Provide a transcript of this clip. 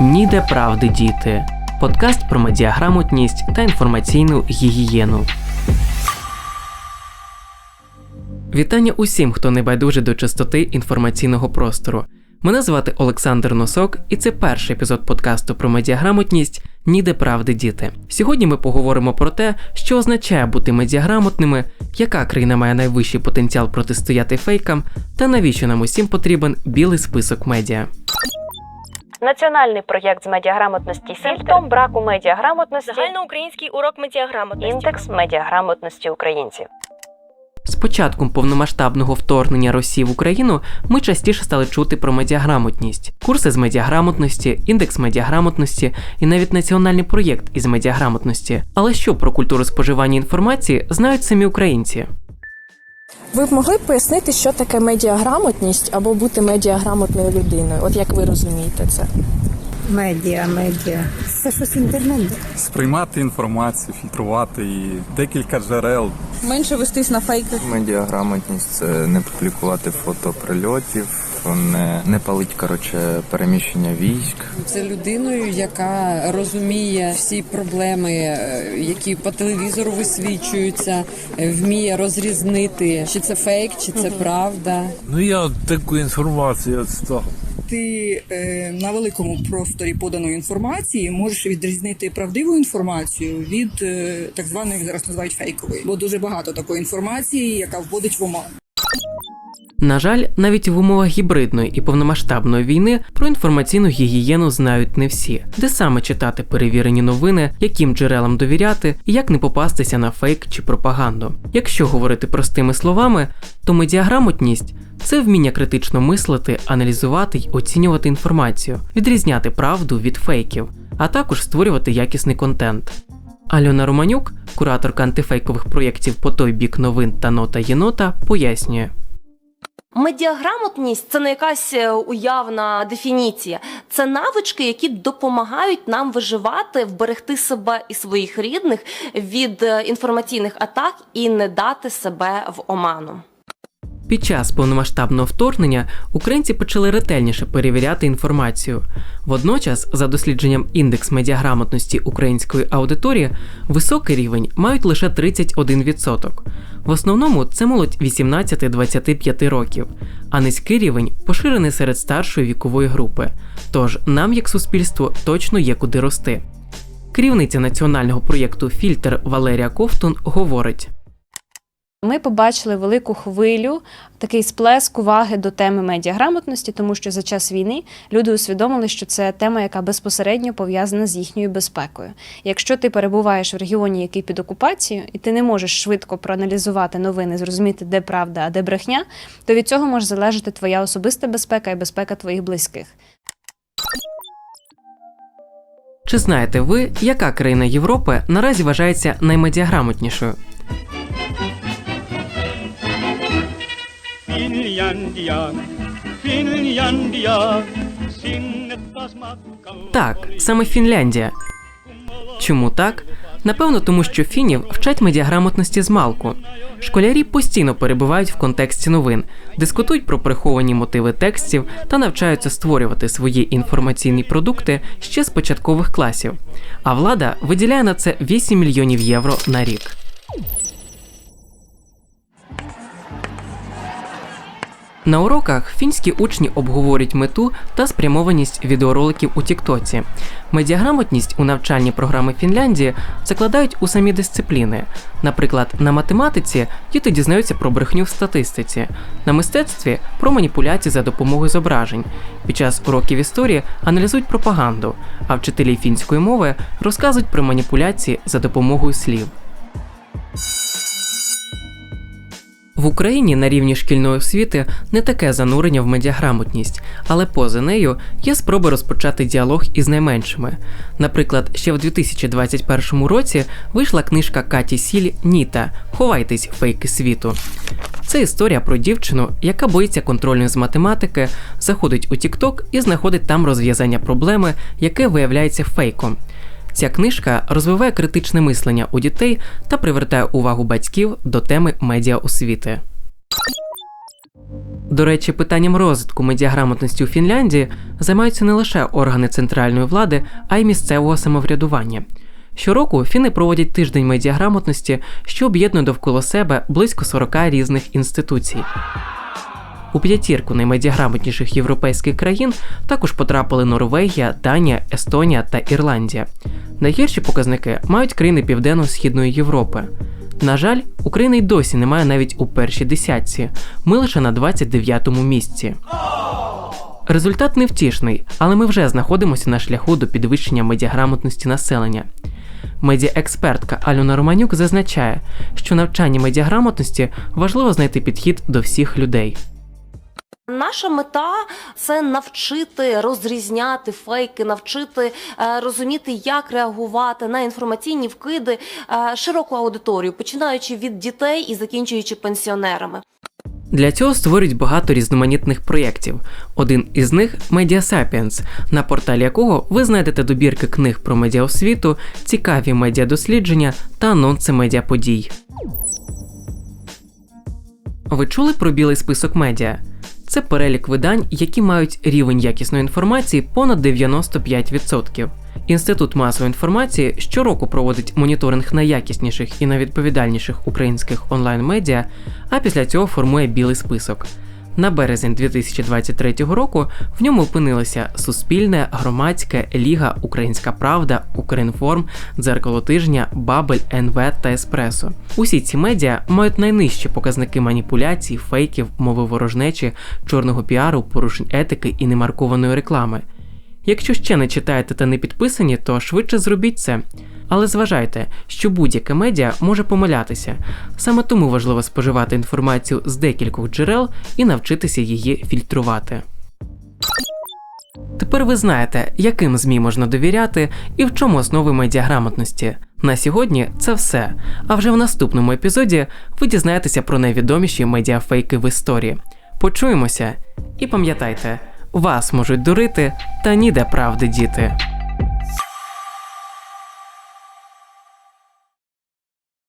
Ніде правди діти. Подкаст про медіаграмотність та інформаційну гігієну. Вітання усім, хто не байдуже до чистоти інформаційного простору. Мене звати Олександр Носок, і це перший епізод подкасту про медіаграмотність Ніде правди діти. Сьогодні ми поговоримо про те, що означає бути медіаграмотними, яка країна має найвищий потенціал протистояти фейкам, та навіщо нам усім потрібен білий список медіа. Національний проєкт з медіаграмотності симптом браку медіаграмотності Загальноукраїнський урок медіаграмотності. індекс медіаграмотності українців. З початком повномасштабного вторгнення Росії в Україну ми частіше стали чути про медіаграмотність, курси з медіаграмотності, індекс медіаграмотності і навіть національний проєкт із медіаграмотності. Але що про культуру споживання інформації знають самі українці? Ви б могли б пояснити, що таке медіаграмотність або бути медіаграмотною людиною? От як ви розумієте це? Медіа, медіа. Це щось інтернет. сприймати інформацію, фільтрувати її, декілька джерел. менше вестись на фейки. Медіаграмотність це не публікувати фото прильотів, не, не палить коротше переміщення військ. Це людиною, яка розуміє всі проблеми, е, які по телевізору висвічуються, е, вміє розрізнити, чи це фейк, чи це правда. Ну я таку інформацію відстав. ти е, на великому просторі поданої інформації можеш відрізнити правдиву інформацію від е, так званої як зараз називають фейкової, бо дуже багато такої інформації, яка вводить в оману. На жаль, навіть в умовах гібридної і повномасштабної війни про інформаційну гігієну знають не всі, де саме читати перевірені новини, яким джерелам довіряти і як не попастися на фейк чи пропаганду. Якщо говорити простими словами, то медіаграмотність це вміння критично мислити, аналізувати й оцінювати інформацію, відрізняти правду від фейків, а також створювати якісний контент. Альона Романюк, кураторка антифейкових проєктів по той бік новин та нота єнота, пояснює. Медіаграмотність це не якась е, уявна дефініція. Це навички, які допомагають нам виживати, вберегти себе і своїх рідних від е, інформаційних атак і не дати себе в оману. Під час повномасштабного вторгнення українці почали ретельніше перевіряти інформацію. Водночас, за дослідженням індекс медіаграмотності української аудиторії, високий рівень мають лише 31%. В основному це молодь 18-25 років, а низький рівень поширений серед старшої вікової групи. Тож нам, як суспільство, точно є куди рости. Керівниця національного проєкту Фільтр Валерія Ковтун говорить. Ми побачили велику хвилю, такий сплеск уваги до теми медіаграмотності, тому що за час війни люди усвідомили, що це тема, яка безпосередньо пов'язана з їхньою безпекою. Якщо ти перебуваєш в регіоні, який під окупацією, і ти не можеш швидко проаналізувати новини, зрозуміти, де правда, а де брехня, то від цього може залежати твоя особиста безпека і безпека твоїх близьких. Чи знаєте ви, яка країна Європи наразі вважається наймедіаграмотнішою? Фінляндія, Фінляндія, Так, саме Фінляндія. Чому так? Напевно, тому що фінів вчать медіаграмотності з малку. Школярі постійно перебувають в контексті новин, дискутують про приховані мотиви текстів та навчаються створювати свої інформаційні продукти ще з початкових класів. А влада виділяє на це 8 мільйонів євро на рік. На уроках фінські учні обговорюють мету та спрямованість відеороликів у Тіктоці. Медіаграмотність у навчальні програми Фінляндії закладають у самі дисципліни. Наприклад, на математиці діти дізнаються про брехню в статистиці, на мистецтві про маніпуляції за допомогою зображень. Під час уроків історії аналізують пропаганду, а вчителі фінської мови розказують про маніпуляції за допомогою слів. В Україні на рівні шкільної освіти не таке занурення в медіаграмотність, але поза нею є спроби розпочати діалог із найменшими. Наприклад, ще в 2021 році вийшла книжка Каті Сіль Ніта Ховайтесь фейки світу. Це історія про дівчину, яка боїться контрольної з математики, заходить у TikTok і знаходить там розв'язання проблеми, яке виявляється фейком. Ця книжка розвиває критичне мислення у дітей та привертає увагу батьків до теми медіаосвіти. До речі, питанням розвитку медіаграмотності у Фінляндії займаються не лише органи центральної влади, а й місцевого самоврядування. Щороку фіни проводять тиждень медіаграмотності, що об'єднує довкола себе близько 40 різних інституцій. У п'ятірку наймедіаграмотніших європейських країн також потрапили Норвегія, Данія, Естонія та Ірландія. Найгірші показники мають країни Південно-Східної Європи. На жаль, України й досі немає навіть у першій десятці. Ми лише на 29-му місці. Результат невтішний, але ми вже знаходимося на шляху до підвищення медіаграмотності населення. Медіаекспертка Альона Романюк зазначає, що навчання медіаграмотності важливо знайти підхід до всіх людей. Наша мета це навчити розрізняти фейки, навчити е, розуміти, як реагувати на інформаційні вкиди е, широку аудиторію, починаючи від дітей і закінчуючи пенсіонерами. Для цього створюють багато різноманітних проєктів. Один із них Media Sapiens, на порталі якого ви знайдете добірки книг про медіаосвіту, цікаві медіадослідження та анонси медіаподій. Ви чули про білий список медіа? Це перелік видань, які мають рівень якісної інформації понад 95%. Інститут масової інформації щороку проводить моніторинг найякісніших і найвідповідальніших українських онлайн-медіа, а після цього формує білий список. На березень 2023 року в ньому опинилися Суспільне, Громадське, Ліга, Українська Правда, Укрінформ, Дзеркало тижня, Бабель, НВ та Еспресо. Усі ці медіа мають найнижчі показники маніпуляцій, фейків, мови ворожнечі, чорного піару, порушень етики і немаркованої реклами. Якщо ще не читаєте та не підписані, то швидше зробіть це. Але зважайте, що будь-яке медіа може помилятися. Саме тому важливо споживати інформацію з декількох джерел і навчитися її фільтрувати. Тепер ви знаєте, яким ЗМІ можна довіряти і в чому основи медіаграмотності. На сьогодні це все. А вже в наступному епізоді ви дізнаєтеся про найвідоміші медіафейки в історії. Почуємося і пам'ятайте, вас можуть дурити, та ніде правди діти.